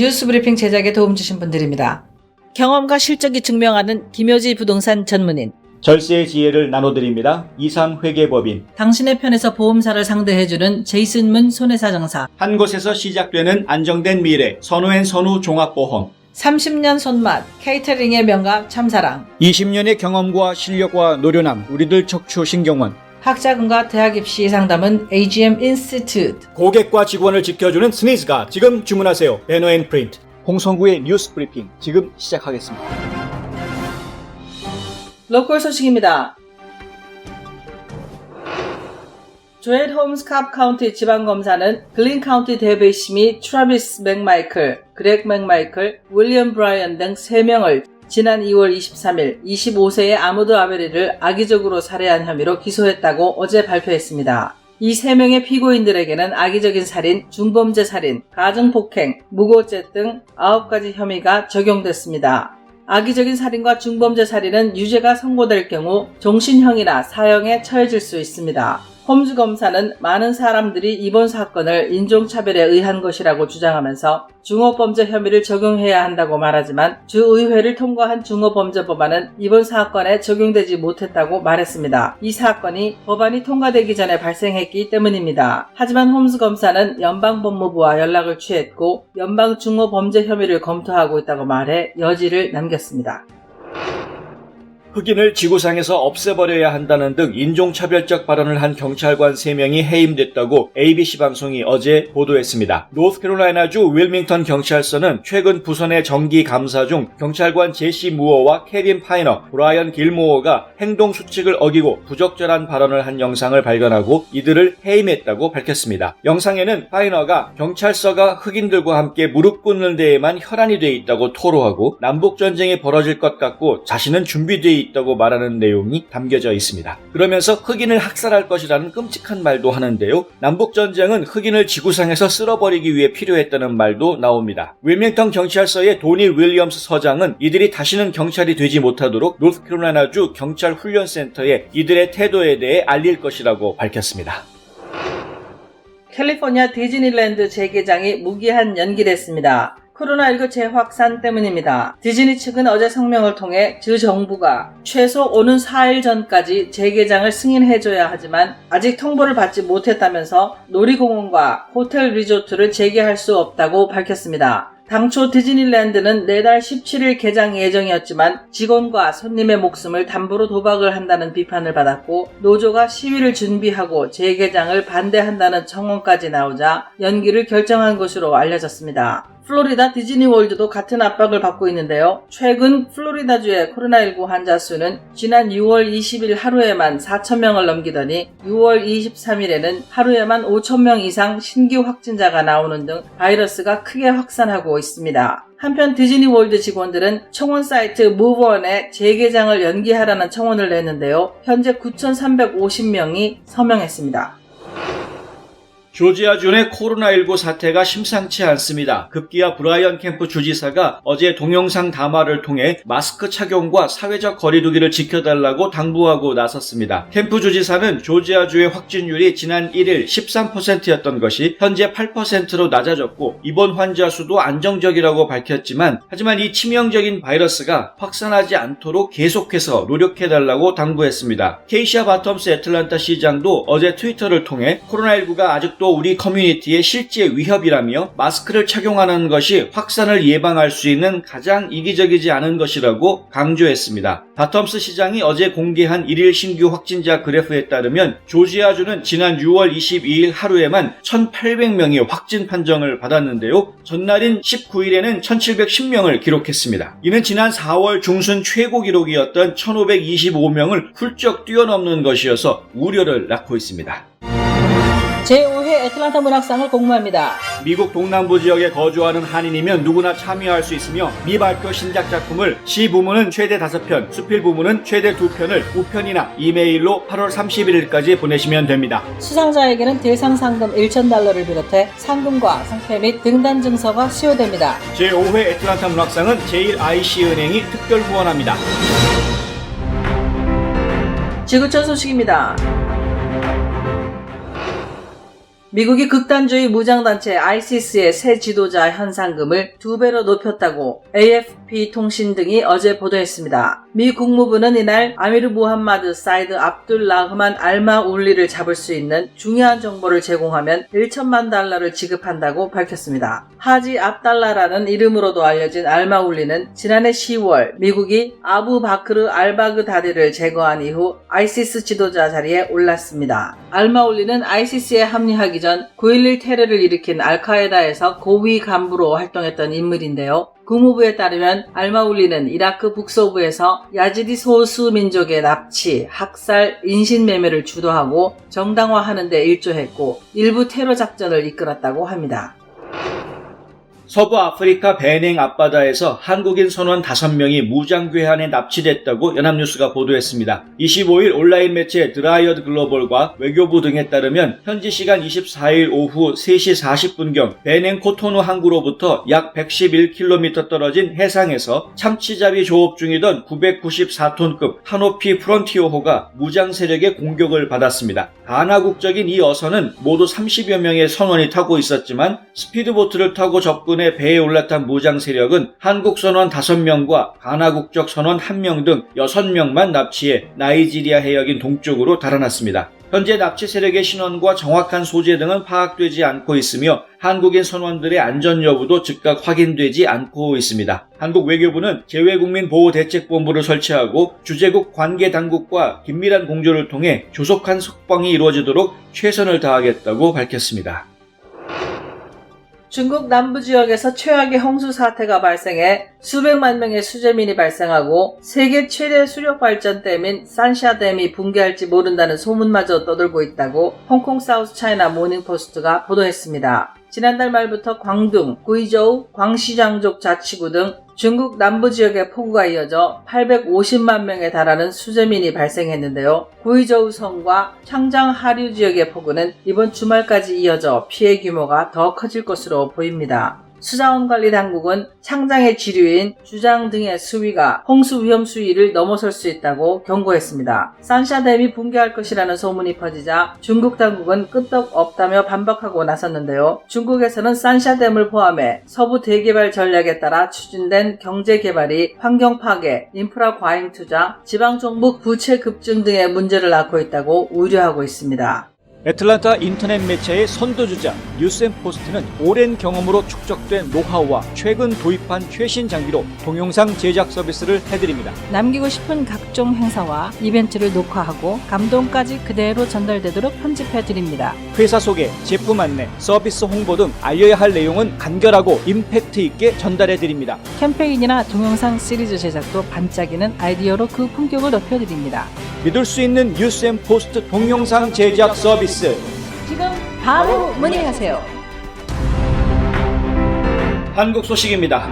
뉴스 브리핑 제작에 도움 주신 분들입니다. 경험과 실적이 증명하는 김효지 부동산 전문인. 절세의 지혜를 나눠드립니다. 이상 회계법인. 당신의 편에서 보험사를 상대해주는 제이슨 문 손해사정사. 한 곳에서 시작되는 안정된 미래. 선우앤 선우 종합보험. 30년 손맛. 케이터링의 명가 참사랑. 20년의 경험과 실력과 노련함. 우리들 척추 신경원. 학자금과 대학 입시 상담은 AGM 인스티튜트. 고객과 직원을 지켜주는 스니즈가 지금 주문하세요. 배너 앤 프린트. 홍성구의 뉴스 브리핑 지금 시작하겠습니다. 로컬 소식입니다. 조엘 홈스 캅 카운티 지방검사는 글린 카운티 및 트라비스 맥마이클, 그렉 맥마이클, 윌리엄 브라이언 등 3명을 지난 2월 23일 25세의 아무드 아베리를 악의적으로 살해한 혐의로 기소했다고 어제 발표했습니다. 이 3명의 피고인들에게는 악의적인 살인, 중범죄 살인, 가정폭행, 무고죄 등 9가지 혐의가 적용됐습니다. 악의적인 살인과 중범죄 살인은 유죄가 선고될 경우 종신형이나 사형에 처해질 수 있습니다. 홈즈 검사는 많은 사람들이 이번 사건을 인종차별에 의한 것이라고 주장하면서 중호범죄 혐의를 적용해야 한다고 말하지만 주의회를 통과한 중호범죄 법안은 이번 사건에 적용되지 못했다고 말했습니다. 이 사건이 법안이 통과되기 전에 발생했기 때문입니다. 하지만 홈즈 검사는 연방법무부와 연락을 취했고 연방 중호범죄 혐의를 검토하고 있다고 말해 여지를 남겼습니다. 흑인을 지구상에서 없애버려야 한다는 등 인종차별적 발언을 한 경찰관 3명이 해임됐다고 ABC 방송이 어제 보도했습니다. 노스캐롤라이나주 윌밍턴 경찰서는 최근 부선의 정기 감사 중 경찰관 제시 무어와 케빈 파이너, 브라이언 길모어가 행동 수칙을 어기고 부적절한 발언을 한 영상을 발견하고 이들을 해임했다고 밝혔습니다. 영상에는 파이너가 경찰서가 흑인들과 함께 무릎 꿇는 데에만 혈안이 돼 있다고 토로하고 남북 전쟁이 벌어질 것 같고 자신은 준비돼 있다고 말하는 내용이 담겨져 있습니다. 그러면서 흑인을 학살할 것이라는 끔찍한 말도 하는데요. 남북 전쟁은 흑인을 지구상에서 쓸어버리기 위해 필요했다는 말도 나옵니다. 윌밍턴 경찰서의 도니 윌리엄스 서장은 이들이 다시는 경찰이 되지 못하도록 노스캐롤라이나주 경찰 훈련센터에 이들의 태도에 대해 알릴 것이라고 밝혔습니다. 캘리포니아 디즈니랜드 재개장이 무기한 연기됐습니다. 코로나19 재확산 때문입니다. 디즈니 측은 어제 성명을 통해 주 정부가 최소 오는 4일 전까지 재개장을 승인해줘야 하지만 아직 통보를 받지 못했다면서 놀이공원과 호텔 리조트를 재개할 수 없다고 밝혔습니다. 당초 디즈니랜드는 내달 17일 개장 예정이었지만 직원과 손님의 목숨을 담보로 도박을 한다는 비판을 받았고 노조가 시위를 준비하고 재개장을 반대한다는 청원까지 나오자 연기를 결정한 것으로 알려졌습니다. 플로리다 디즈니월드도 같은 압박을 받고 있는데요. 최근 플로리다주의 코로나19 환자 수는 지난 6월 20일 하루에만 4천명을 넘기더니 6월 23일에는 하루에만 5천명 이상 신규 확진자가 나오는 등 바이러스가 크게 확산하고 있습니다. 한편 디즈니 월드 직원들은 청원 사이트 무브원에 재개장을 연기하라는 청원을 냈는데요. 현재 9,350명이 서명했습니다. 조지아주의 코로나19 사태가 심상치 않습니다. 급기야 브라이언 캠프 주지사가 어제 동영상 담화를 통해 마스크 착용과 사회적 거리두기를 지켜달라고 당부하고 나섰습니다. 캠프 주지사는 조지아주의 확진율이 지난 1일 13%였던 것이 현재 8%로 낮아졌고 입원 환자 수도 안정적이라고 밝혔지만 하지만 이 치명적인 바이러스가 확산하지 않도록 계속해서 노력해달라고 당부했습니다. 케이시아 바텀스 애틀란타 시장도 어제 트위터를 통해 코로나19가 아직 도 우리 커뮤니티의 실제 위협이라며 마스크를 착용하는 것이 확산을 예방할 수 있는 가장 이기적이지 않은 것이라고 강조했습니다. 바텀스 시장이 어제 공개한 1일 신규 확진자 그래프에 따르면 조지아주는 지난 6월 22일 하루에만 1,800명이 확진 판정을 받았는데요. 전날인 19일에는 1,710명을 기록했습니다. 이는 지난 4월 중순 최고 기록이었던 1,525명을 훌쩍 뛰어넘는 것이어서 우려를 낳고 있습니다. 제5회 애틀란타 문학상을 공모합니다. 미국 동남부 지역에 거주하는 한인이면 누구나 참여할 수 있으며 미발표 신작 작품을 시 부문은 최대 5편, 수필 부문은 최대 2편을 우편이나 이메일로 8월 31일까지 보내시면 됩니다. 수상자에게는 대상 상금 1,000달러를 비롯해 상금과 상패 및 등단 증서가 수여됩니다. 제5회 애틀란타 문학상은 제1IC은행이 특별 후원합니다. 지구촌 소식입니다. 미국이 극단주의 무장단체 ISIS의 새 지도자 현상금을 두 배로 높였다고 AFP 통신 등이 어제 보도했습니다. 미 국무부는 이날 아미르 무함마드 사이드 압둘 라흐만 알마 울리를 잡을 수 있는 중요한 정보를 제공하면 1천만 달러를 지급한다고 밝혔습니다. 하지 압달라라는 이름으로도 알려진 알마 울리는 지난해 10월 미국이 아부 바크르 알바그다디를 제거한 이후 아이시스 지도자 자리에 올랐습니다. 알마 울리는 아이시스에 합류하기 전 9.11 테러를 일으킨 알카에다에서 고위 간부로 활동했던 인물인데요. 국무부에 따르면 알마울리는 이라크 북서부에서 야지디 소수 민족의 납치, 학살, 인신매매를 주도하고 정당화하는 데 일조했고 일부 테러 작전을 이끌었다고 합니다. 서부 아프리카 베냉 앞바다에서 한국인 선원 5명이 무장괴한에 납치됐다고 연합뉴스가 보도했습니다. 25일 온라인 매체 드라이어드 글로벌과 외교부 등에 따르면 현지 시간 24일 오후 3시 40분경 베냉 코토누 항구로부터 약 111km 떨어진 해상에서 참치잡이 조업 중이던 994톤급 한오피 프론티오호가 무장 세력의 공격을 받았습니다. 가나 국적인 이 어선은 모두 30여 명의 선원이 타고 있었지만 스피드보트를 타고 접근 해 배에 올랐던 무장 세력은 한국 선원 5명과 가나 국적 선원 1명 등 6명만 납치해 나이지리아 해역인 동쪽으로 달아났습니다. 현재 납치 세력의 신원과 정확한 소재 등은 파악되지 않고 있으며 한국인 선원들의 안전 여부도 즉각 확인되지 않고 있습니다. 한국 외교부는 재외국민보호대책본부를 설치하고 주재국 관계 당국과 긴밀한 공조를 통해 조속한 석방이 이루어지도록 최선을 다하겠다고 밝혔습니다. 중국 남부 지역에서 최악의 홍수 사태가 발생해 수백만 명의 수재민이 발생하고 세계 최대 수력 발전댐인 산샤댐이 붕괴할지 모른다는 소문마저 떠돌고 있다고 홍콩 사우스 차이나 모닝포스트가 보도했습니다. 지난달 말부터 광둥, 구이저우, 광시장족 자치구 등 중국 남부 지역의 폭우가 이어져 850만 명에 달하는 수재민이 발생했는데요. 구이저우 성과 창장 하류 지역의 폭우는 이번 주말까지 이어져 피해 규모가 더 커질 것으로 보입니다. 수자원관리당국은 창장의 지류인 주장 등의 수위가 홍수 위험 수위를 넘어설 수 있다고 경고했습니다. 산샤댐이 붕괴할 것이라는 소문이 퍼지자 중국 당국은 끄떡 없다며 반박하고 나섰는데요. 중국에서는 산샤댐을 포함해 서부 대개발 전략에 따라 추진된 경제 개발이 환경 파괴, 인프라 과잉 투자, 지방 정부 부채 급증 등의 문제를 낳고 있다고 우려하고 있습니다. 애틀란타 인터넷 매체의 선도주자 뉴스앤포스트는 오랜 경험으로 축적된 노하우와 최근 도입한 최신 장비로 동영상 제작 서비스를 해드립니다. 남기고 싶은 각종 행사와 이벤트를 녹화하고 감동까지 그대로 전달되도록 편집해 드립니다. 회사 소개, 제품 안내, 서비스 홍보 등 알려야 할 내용은 간결하고 임팩트 있게 전달해 드립니다. 캠페인이나 동영상 시리즈 제작도 반짝이는 아이디어로 그 품격을 높여 드립니다. 믿을 수 있는 뉴스앤포스트 동영상 제작 서비스 지금 바로 문의하세요. 한국 소식입니다.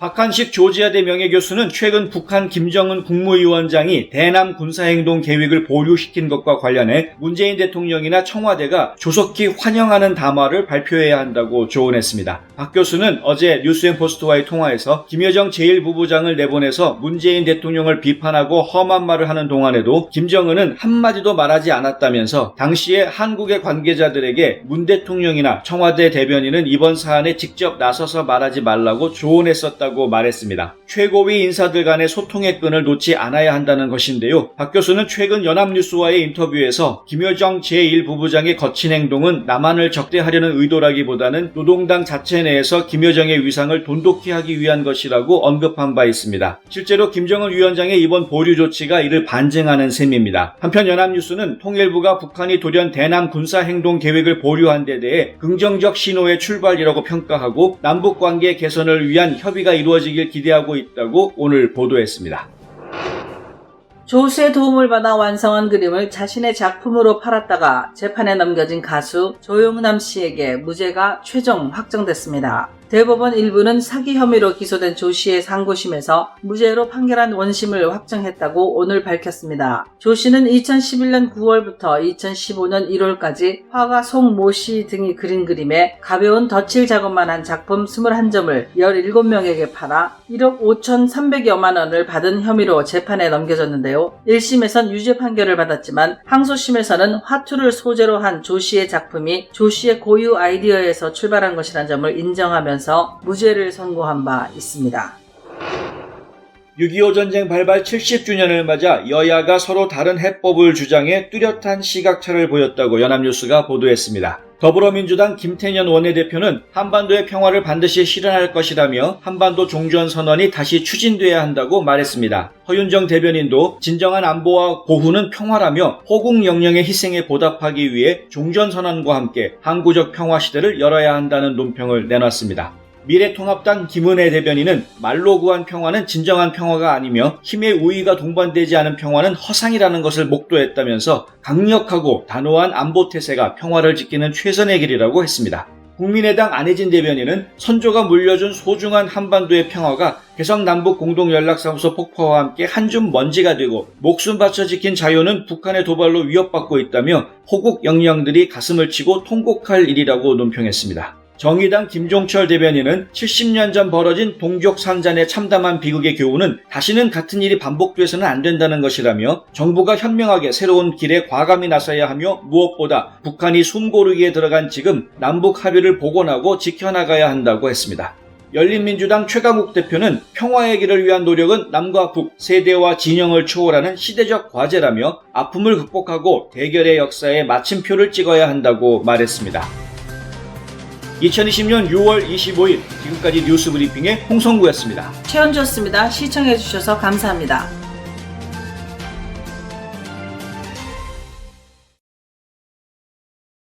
박한식 조지아대 명예교수는 최근 북한 김정은 국무위원장이 대남 군사행동 계획을 보류시킨 것과 관련해 문재인 대통령이나 청와대가 조속히 환영하는 담화를 발표해야 한다고 조언했습니다. 박 교수는 어제 뉴스앤포스트와의 통화에서 김여정 제1부부장을 내보내서 문재인 대통령을 비판하고 험한 말을 하는 동안에도 김정은은 한마디도 말하지 않았다면서 당시에 한국의 관계자들에게 문 대통령이나 청와대 대변인은 이번 사안에 직접 나서서 말하지 말라고 조언했었다고 말했습니다. 최고위 인사들 간의 소통의 끈을 놓지 않아야 한다는 것인데요. 박 교수는 최근 연합뉴스와의 인터뷰에서 김여정 제1부부장의 거친 행동은 남한을 적대하려는 의도라기보다는 노동당 자체 내에서 김여정의 위상을 돈독히 하기 위한 것이라고 언급한 바 있습니다. 실제로 김정은 위원장의 이번 보류 조치가 이를 반증하는 셈입니다. 한편 연합뉴스는 통일부가 북한이 돌연 대남 군사 행동 계획을 보류한 데 대해 긍정적 신호의 출발이라고 평가하고 남북 관계 개선을 위한 협의가 이루어지길 기대하고 있다고 오늘 보도했습니다. 조수의 도움을 받아 완성한 그림을 자신의 작품으로 팔았다가 재판에 넘겨진 가수 조용남 씨에게 무죄가 최종 확정됐습니다. 대법원 일부는 사기 혐의로 기소된 조 씨의 상고심에서 무죄로 판결한 원심을 확정했다고 오늘 밝혔습니다. 조 씨는 2011년 9월부터 2015년 1월까지 화가 송모 씨 등이 그린 그림에 가벼운 덧칠 작업만 한 작품 21점을 17명에게 팔아 1억 5,300여만 원을 받은 혐의로 재판에 넘겨졌는데요. 1심에선 유죄 판결을 받았지만 항소심에서는 화투를 소재로 한 조 씨의 작품이 조 씨의 고유 아이디어에서 출발한 것이라는 점을 인정하면서 무죄를 선고한 바 있습니다. 6.25 전쟁 발발 70주년을 맞아 여야가 서로 다른 해법을 주장해 뚜렷한 시각차를 보였다고 연합뉴스가 보도했습니다. 더불어민주당 김태년 원내대표는 한반도의 평화를 반드시 실현할 것이라며 한반도 종전 선언이 다시 추진돼야 한다고 말했습니다. 허윤정 대변인도 진정한 안보와 보후는 평화라며 호국 영령의 희생에 보답하기 위해 종전 선언과 함께 항구적 평화 시대를 열어야 한다는 논평을 내놨습니다. 미래통합당 김은혜 대변인은 말로 구한 평화는 진정한 평화가 아니며 힘의 우위가 동반되지 않은 평화는 허상이라는 것을 목도했다면서 강력하고 단호한 안보 태세가 평화를 지키는 최선의 길이라고 했습니다. 국민의당 안혜진 대변인은 선조가 물려준 소중한 한반도의 평화가 개성 남북 공동 연락사무소 폭파와 함께 한 줌 먼지가 되고 목숨 바쳐 지킨 자유는 북한의 도발로 위협받고 있다며 호국 영령들이 가슴을 치고 통곡할 일이라고 논평했습니다. 정의당 김종철 대변인은 70년 전 벌어진 동족 산잔의 참담한 비극의 교훈은 다시는 같은 일이 반복돼서는 안 된다는 것이라며 정부가 현명하게 새로운 길에 과감히 나서야 하며 무엇보다 북한이 숨고르기에 들어간 지금 남북 합의를 복원하고 지켜나가야 한다고 했습니다. 열린민주당 최강욱 대표는 평화의 길을 위한 노력은 남과 북, 세대와 진영을 초월하는 시대적 과제라며 아픔을 극복하고 대결의 역사에 마침표를 찍어야 한다고 말했습니다. 2020년 6월 25일 지금까지 뉴스 브리핑의 홍성구였습니다. 최현주였습니다. 시청해주셔서 감사합니다.